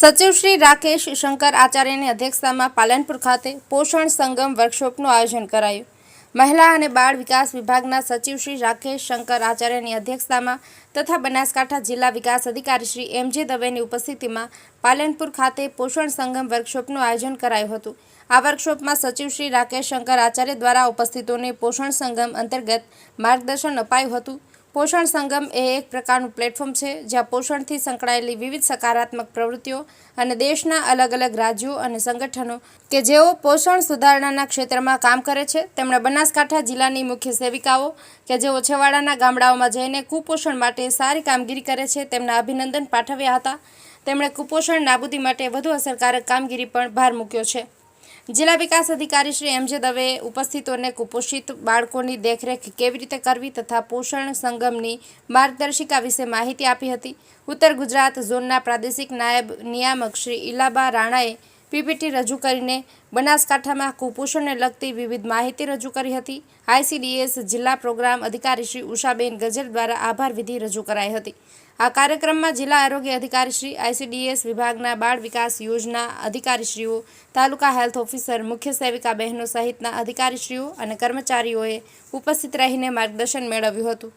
સચિવ શ્રી રાકેશ શંકર આચાર્યની અધ્યક્ષતામાં પાલનપુર ખાતે પોષણ સંગમ વર્કશોપનું આયોજન કરાયું. મહિલા અને બાળ વિકાસ વિભાગના સચિવ શ્રી રાકેશ શંકર આચાર્યની અધ્યક્ષતામાં તથા બનાસકાંઠા જિલ્લા વિકાસ અધિકારી શ્રી એમ જે દવેની ઉપસ્થિતિમાં પાલનપુર ખાતે પોષણ સંગમ વર્કશોપનું આયોજન કરાયું હતું. આ વર્કશોપમાં સચિવ શ્રી રાકેશ શંકર આચાર્ય દ્વારા ઉપસ્થિતોને પોષણ સંગમ અંતર્ગત માર્ગદર્શન અપાયું હતું. પોષણ સંગમ એ એક પ્રકારનું પ્લેટફોર્મ છે, જ્યાં પોષણથી સંકળાયેલી વિવિધ સકારાત્મક પ્રવૃત્તિઓ અને દેશના અલગ અલગ રાજ્યો અને સંગઠનો કે જેઓ પોષણ સુધારણાના ક્ષેત્રમાં કામ કરે છે. તેમણે બનાસકાંઠા જિલ્લાની મુખ્ય સેવિકાઓ કે જેઓ છેવાડાના ગામડાઓમાં જઈને કુપોષણ માટે સારી કામગીરી કરે છે તેમના અભિનંદન પાઠવ્યા હતા. તેમણે કુપોષણ નાબૂદી માટે વધુ અસરકારક કામગીરી પર ભાર મૂક્યો છે. જિલ્લા વિકાસ અધિકારી શ્રી એમ જે દવેએ ઉપસ્થિતોને કુપોષિત બાળકોની દેખરેખ કેવી રીતે કરવી તથા પોષણ સંગમની માર્ગદર્શિકા વિશે માહિતી આપી હતી. ઉત્તર ગુજરાત ઝોનના પ્રાદેશિક નાયબ નિયામક શ્રી ઇલાબા રાણાએ પીપીટી રજૂ કરીને બનાસકાંઠામાં કુપોષણને લગતી વિવિધ માહિતી રજૂ કરી હતી. આઈસીડીએસ જિલ્લા પ્રોગ્રામ અધિકારી શ્રી ઉષાબેન ગજર દ્વારા આભાર વિધિ રજૂ કરાઈ હતી. આ કાર્યક્રમમાં જિલ્લા આરોગ્ય અધિકારી શ્રી આઈસીડીએસ વિભાગના બાળ વિકાસ યોજના અધિકારીશ્રીઓ, તાલુકા હેલ્થ ઓફિસર, મુખ્ય સેવિકા બહેનો સહિતના અધિકારીશ્રીઓ અને કર્મચારીઓએ ઉપસ્થિત રહીને માર્ગદર્શન મેળવ્યું હતું.